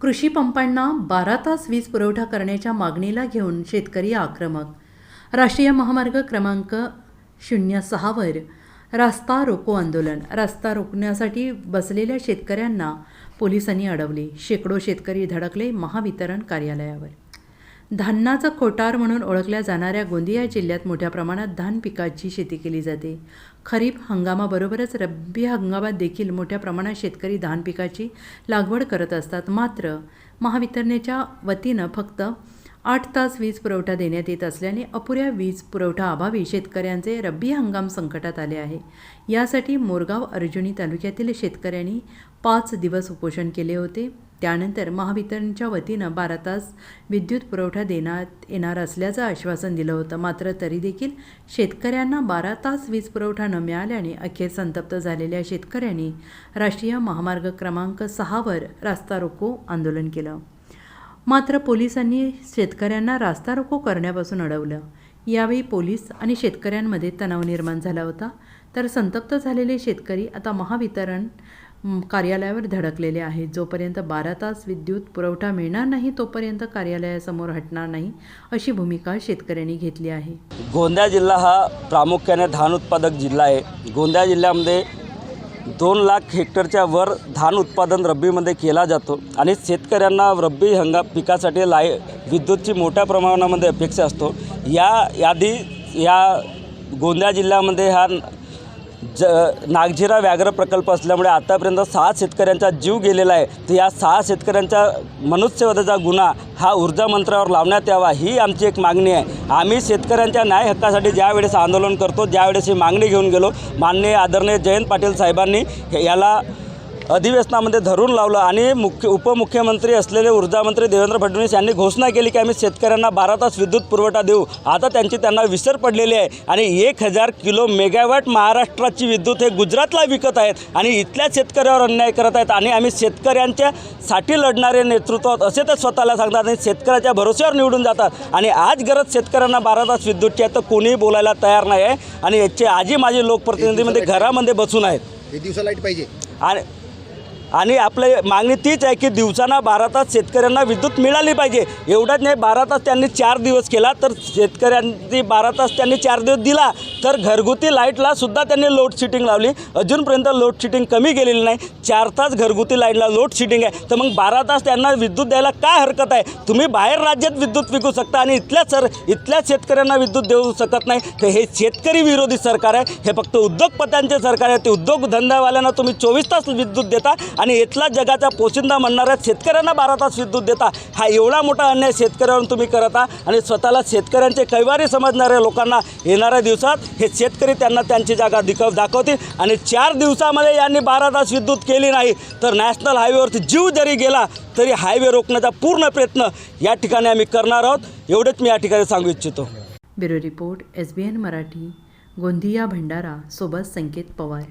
कृषी पंपांना बारा तास वीज पुरवठा करण्याच्या मागणीला घेऊन शेतकरी आक्रमक. राष्ट्रीय महामार्ग क्रमांक शून्य सहावर. रास्ता रोको आंदोलन. रस्ता रोखण्यासाठी बसलेल्या शेतकऱ्यांना पोलिसांनी अडवले. शेकडो शेतकरी धडकले महावितरण कार्यालयावर. धान्नाचा खोटार म्हणून ओळखल्या जाणाऱ्या गोंदिया जिल्ह्यात मोठ्या प्रमाणात धान पिकाची शेती केली जाते. खरीप हंगामाबरोबरच रब्बी हंगामात देखील मोठ्या प्रमाणात शेतकरी धान पिकाची लागवड करत असतात. मात्र महावितरणेच्या वतीनं फक्त आठ तास वीज पुरवठा देण्यात येत असल्याने अपुऱ्या वीज पुरवठा अभावी शेतकऱ्यांचे रब्बी हंगाम संकटात आले आहे. यासाठी मोरगाव अर्जुनी तालुक्यातील शेतकऱ्यांनी पाच दिवस उपोषण केले होते. त्यानंतर महावितरणच्या वतीनं बारा तास विद्युत पुरवठा देण्यात येणार असल्याचं आश्वासन दिलं होतं. मात्र तरी देखील शेतकऱ्यांना बारा तास वीज पुरवठा न मिळाल्याने अखेर संतप्त झालेल्या शेतकऱ्यांनी राष्ट्रीय महामार्ग क्रमांक सहावर रास्ता रोको आंदोलन केलं. मात्र पोलिसांनी शेतकऱ्यांना रास्ता रोको करण्यापासून अडवलं. यावेळी पोलीस आणि शेतकऱ्यांमध्ये तणाव निर्माण झाला होता. तर संतप्त झालेले शेतकरी आता महावितरण कार्यालयावर धडकलेले आहेत. जोपर्यंत बारा तास विद्युत पुरवठा मिळणार नाही तोपर्यंत कार्यालयासमोर हटणार नाही अशी भूमिका शेतकऱ्यांनी घेतली आहे. गोंदिया जिल्हा हा प्रामुख्याने धान उत्पादक जिल्हा आहे. गोंदिया जिल्ह्यामध्ये दोन लाख हेक्टरच्या वर धान उत्पादन रब्बीमध्ये केला जातो आणि शेतकऱ्यांना रब्बी हंगाम पिकासाठी लाय विद्युतची मोठ्या प्रमाणामध्ये अपेक्षा असतो. या यादी या गोंदिया जिल्ह्यामध्ये हा ज नागझिरा व्याघ्र प्रकल्प असल्यामुळे आतापर्यंत सहा शेतकऱ्यांचा जीव गेलेला आहे. तर या सहा शेतकऱ्यांच्या मनुष्यवधाचा गुन्हा हा ऊर्जा मंत्र्यावर लावण्यात यावा ही आमची एक मागणी आहे. आम्ही शेतकऱ्यांच्या न्याय हक्कासाठी ज्यावेळेस आंदोलन करतो ज्यावेळेस ही मागणी घेऊन गेलो माननीय आदरणीय जयंत पाटील साहेबांनी याला अधिवेशनामध्ये धरून लावलं आणि मुख्य उपमुख्यमंत्री असलेले ऊर्जामंत्री देवेंद्र फडणवीस यांनी घोषणा केली की आम्ही शेतकऱ्यांना बारा तास विद्युत पुरवठा देऊ. आता त्यांची त्यांना विसर पडलेली आहे. आणि एक हजार किलो मेगावॅट महाराष्ट्राची विद्युत हे गुजरातला विकत आहेत आणि इथल्या शेतकऱ्यावर अन्याय करत आहेत. आणि आम्ही शेतकऱ्यांच्या साठी लढणारे नेतृत्व असे तर स्वतःला सांगतात आणि शेतकऱ्याच्या भरोश्यावर निवडून जातात. आणि आज गरज शेतकऱ्यांना बारा तास विद्युतची आहे तर कोणीही बोलायला तयार नाही आहे आणि याचे आजी माझी लोकप्रतिनिधीमध्ये घरामध्ये बसून आहेत. हे दिवसा लाइट पाहिजे. आणि आणि आपले मागणी तीच आहे की दिवसांना बारा तास शेतकऱ्यांना विद्युत मिळाली पाहिजे. एवढंच नाही बारा तास त्यांनी चार दिवस केला तर शेतकऱ्यांनी बारा तास त्यांनी चार दिवस दिला तर घरगुती लाईटला सुद्धा त्यांनी लोड शेटिंग लावली. अजूनपर्यंत लोड शेटिंग कमी गेलेली नाही. चार तास घरगुती लाईटला लोड शेटिंग आहे. तर मग बारा तास त्यांना विद्युत द्यायला काय हरकत आहे? तुम्ही बाहेर राज्यात विद्युत विकू शकता आणि इथल्या सर इथल्या शेतकऱ्यांना विद्युत देऊ शकत नाही. तर हे शेतकरी विरोधी सरकार आहे. हे फक्त उद्योगपत्यांचे सरकार आहे. ते उद्योगधंदावाल्यांना तुम्ही चोवीस तास विद्युत देता. आणि इथला जगाचा पोशिंदा म्हणणाऱ्या शेतकऱ्यांना बारा तास विद्युत देता. हा एवढा मोठा अन्याय शेतकऱ्यांवर तुम्ही करत आहात आणि स्वतःला शेतकऱ्यांचे कैवारी समजणाऱ्या लोकांना येणाऱ्या दिवसात हे शेतकरी त्यांना त्यांची जागा दिकव दाखवतील. आणि चार दिवसामध्ये यांनी बारा तास विद्युत केली नाही तर नॅशनल हायवेवरती जीव जरी गेला तरी हायवे रोखण्याचा पूर्ण प्रयत्न या ठिकाणी आम्ही करणार आहोत. एवढेच मी या ठिकाणी सांगू इच्छितो. Bureau report S B N Marathi Gondia Bhandara सोबत संकेत पवार.